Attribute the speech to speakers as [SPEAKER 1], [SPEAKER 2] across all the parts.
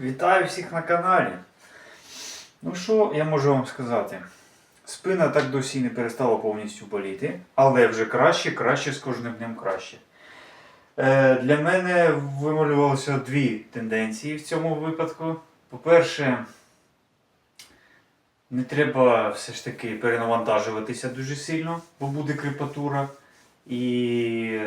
[SPEAKER 1] Вітаю всіх на каналі. Ну що я можу вам сказати? Спина так досі не перестала повністю боліти, але вже краще, краще з кожним днем краще. Е, для мене вималювалося дві тенденції в цьому випадку. По-перше, не треба все ж таки перенавантажуватися дуже сильно, бо буде крепатура. І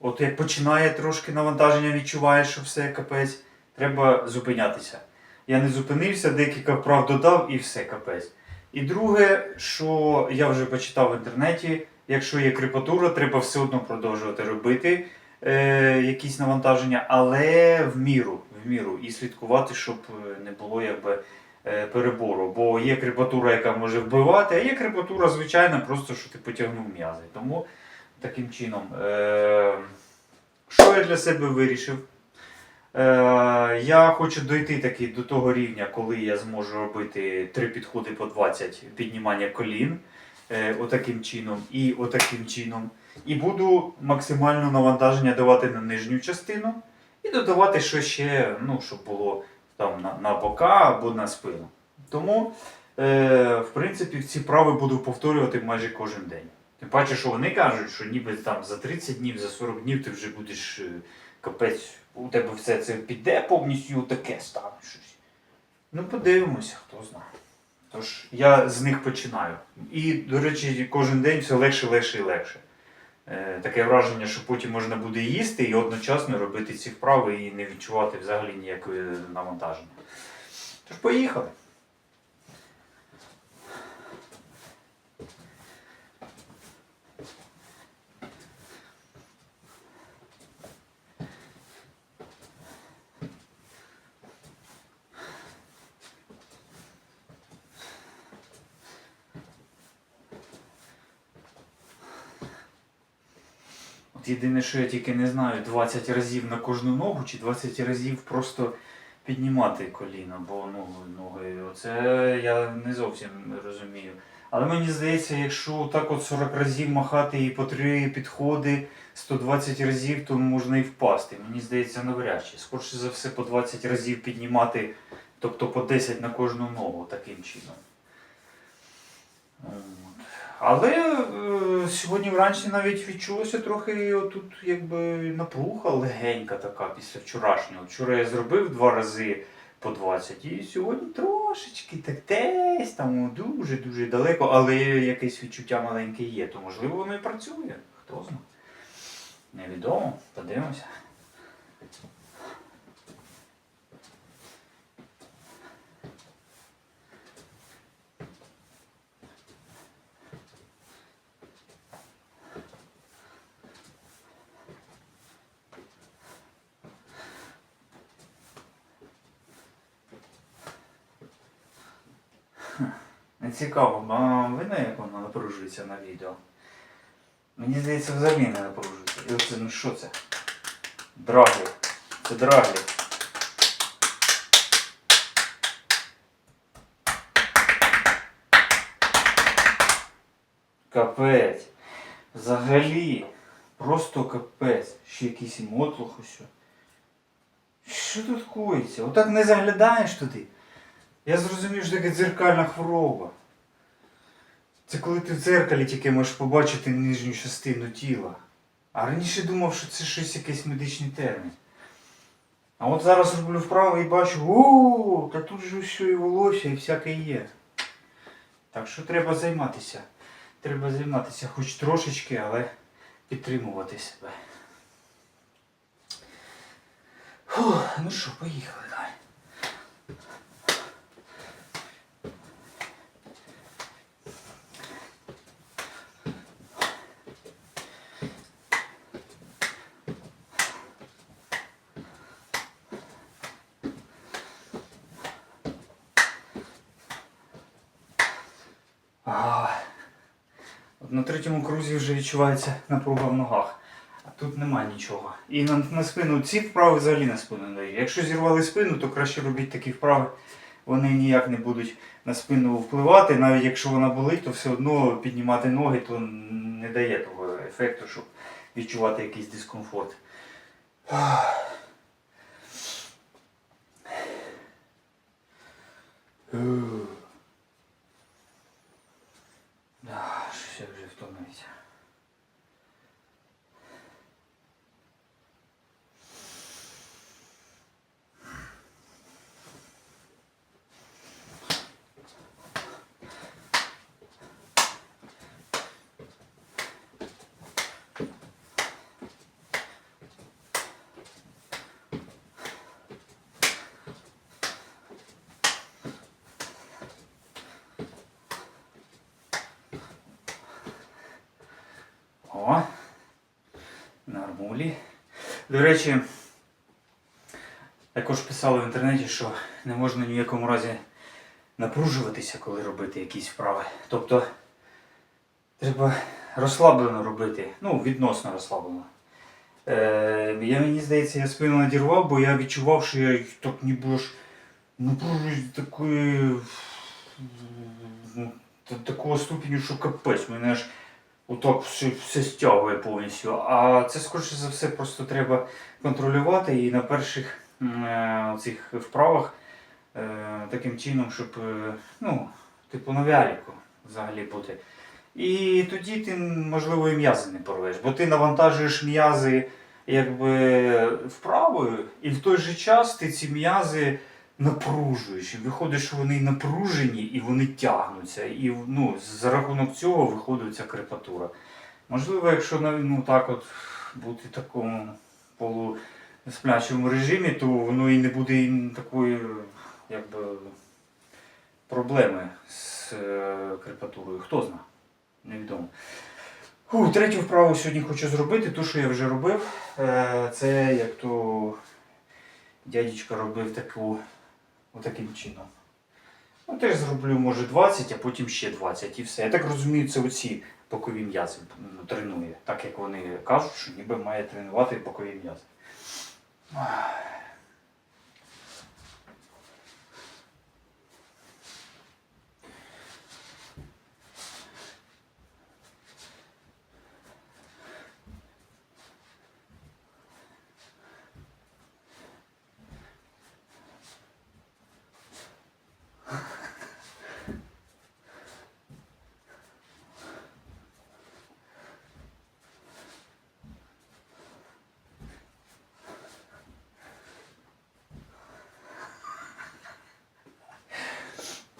[SPEAKER 1] от як починає трошки навантаження, відчуваєш, що все капець, треба зупинятися. Я не зупинився, декілька вправ додав і все капець. І друге, що я вже почитав в інтернеті, якщо є крепатура, треба все одно продовжувати робити е, якісь навантаження, але в міру, в міру і слідкувати, щоб е, не було якби е, перебору. Бо є крепатура, яка може вбивати, а є крепатура звичайна, просто що ти потягнув м'язи. Тому таким чином, е, що я для себе вирішив? Е, я хочу дойти таки до того рівня, коли я зможу робити три підходи по 20 піднімання колін. Е, отаким чином і отаким чином. І буду максимально навантаження давати на нижню частину і додавати що ще, ну, щоб було там на, на бока або на спину. Тому, е, в принципі, ці вправи буду повторювати майже кожен день. Тим паче, що вони кажуть, що ніби там за 30 днів, за 40 днів ти вже будеш е, капець, у тебе все це піде повністю таке стане щось. Ну, подивимося, хто знає. Тож я з них починаю. І, до речі, кожен день все легше, легше і легше. Е, таке враження, що потім можна буде їсти і одночасно робити ці вправи і не відчувати взагалі ніякої навантаження. Тож поїхали. Єдине, що я тільки не знаю, 20 разів на кожну ногу чи 20 разів просто піднімати коліно, бо ну, ноги. Оце я не зовсім розумію. Але мені здається, якщо так от 40 разів махати і по три підходи 120 разів, то можна і впасти. Мені здається, навряд чи. Скорше за все, по 20 разів піднімати, тобто по 10 на кожну ногу таким чином. Але е, сьогодні вранці навіть відчулося трохи отут якби напруга легенька така після вчорашнього. Вчора я зробив два рази по 20 і сьогодні трошечки так десь там дуже-дуже далеко, але якесь відчуття маленьке є, то можливо воно і працює. Хто знає. Невідомо, подивимося. Не цікаво, а видно, як воно напружується на відео. Мені здається, взагалі не напружується. І оце, ну що це? Драглі. Це драглі. Капець. Взагалі. Просто капець. Ще якийсь мотлух ось. Що тут коїться? Отак не заглядаєш туди. Я зрозумів, що таке дзеркальна хвороба. Це коли ти в дзеркалі тільки можеш побачити нижню частину тіла. А раніше думав, що це щось якийсь медичний термін. А от зараз роблю вправо і бачу, о, та тут же все і волосся, і всяке є. Так що треба займатися. Треба займатися хоч трошечки, але підтримувати себе. Фух, ну що, поїхали далі. А, на третьому крузі вже відчувається напруга в ногах. А тут нема нічого. І на, на спину ці вправи взагалі на спину дають. Якщо зірвали спину, то краще робіть такі вправи. Вони ніяк не будуть на спину впливати. Навіть якщо вона болить, то все одно піднімати ноги то не дає того ефекту, щоб відчувати якийсь дискомфорт. Ух. Да, щось я вже втомився. О, нормулі. До речі, також писали в інтернеті, що не можна ні в якому разі напружуватися, коли робити якісь вправи. Тобто треба розслаблено робити, ну, відносно розслаблено. Е, я мені здається, я спину надірвав, бо я відчував, що я так ніби аж напружуюсь такої. ну, до такого ступеню, що капець, мене аж отак все, все стягує повністю. А це, скоріше за все, просто треба контролювати і на перших е, цих вправах е, таким чином, щоб, е, ну, типу на вяліку взагалі бути. І тоді ти, можливо, і м'язи не порвеш, бо ти навантажуєш м'язи якби вправою, і в той же час ти ці м'язи напружуєш. І виходить, що вони напружені і вони тягнуться. І ну, за рахунок цього виходить ця крепатура. Можливо, якщо ну, так от бути в такому полусплячому режимі, то воно і не буде такої якби, проблеми з е, крепатурою. Хто знає? Невідомо. Фу, третю вправу сьогодні хочу зробити, ту, що я вже робив. Е, Це як то дядечка робив таку, отаким чином. Ну, теж зроблю, може, 20, а потім ще 20 і все. Я так розумію, це оці бокові м'язи ну, тренує. Так як вони кажуть, що ніби має тренувати бокові м'язи.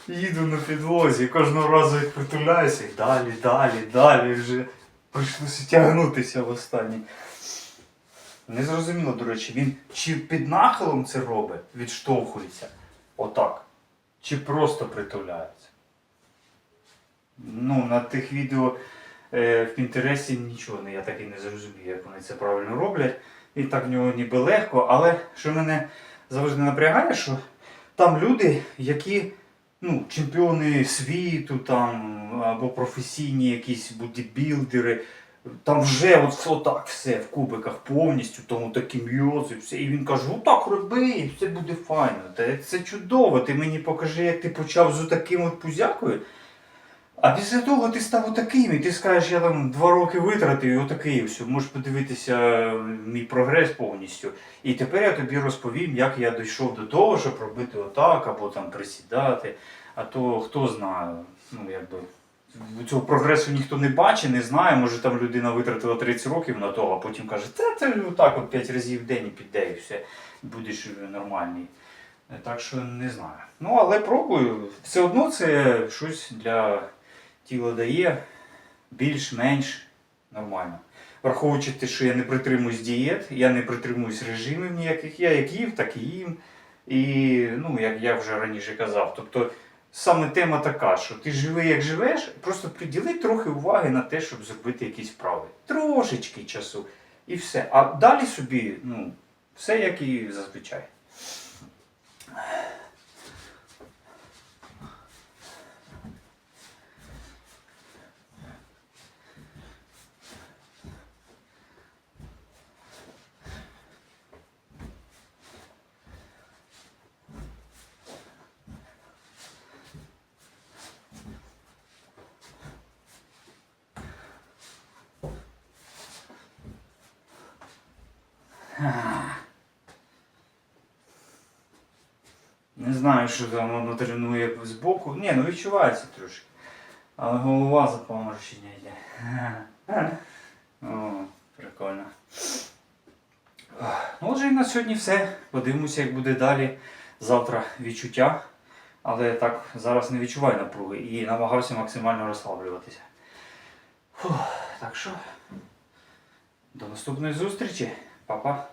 [SPEAKER 1] Їду на підлозі, кожного разу притуляюся і далі, далі, далі вже прийшлося тягнутися в останній. Незрозуміло, до речі, він чи під нахилом це робить, відштовхується, отак, чи просто притуляється. Ну, на тих відео е, в Пінтересті нічого не, я так і не зрозумів, як вони це правильно роблять. І так в нього ніби легко, але що мене завжди напрягає, що там люди, які ну, чемпіони світу там, або професійні якісь бодібілдери, там вже от, отак все в кубиках повністю, тому такі м'язи, все. І він каже, отак роби, і все буде файно. Та це чудово, ти мені покажи, як ти почав з таким от пузякою. А після того ти став отаким, і ти скажеш, я там два роки витратив і отакий все. Можеш подивитися мій прогрес повністю. І тепер я тобі розповім, як я дійшов до того, щоб робити отак, або там присідати. А то хто знає, ну якби цього прогресу ніхто не бачить, не знає. Може там людина витратила 30 років на то, а потім каже, та це отак от 5 разів в день і піде, і все, будеш нормальний. Так що не знаю. Ну, але пробую. Все одно це щось для тіла дає більш-менш нормально. Враховуючи те, що я не притримуюсь дієт, я не притримуюсь режимів ніяких, я як їв, так і їм. І ну, як я вже раніше казав, тобто саме тема така, що ти живи як живеш, просто приділи трохи уваги на те, щоб зробити якісь вправи. Трошечки часу. І все. А далі собі, ну, все як і зазвичай. Знаю, що там воно тренує збоку. Ні, ну відчувається трошки. Але голова запоморщення йде. О, прикольно. Ну, отже, і на сьогодні все. Подивимося, як буде далі. Завтра відчуття. Але так зараз не відчуваю напруги і намагався максимально розслаблюватися. Фух, так що, до наступної зустрічі. Па-па.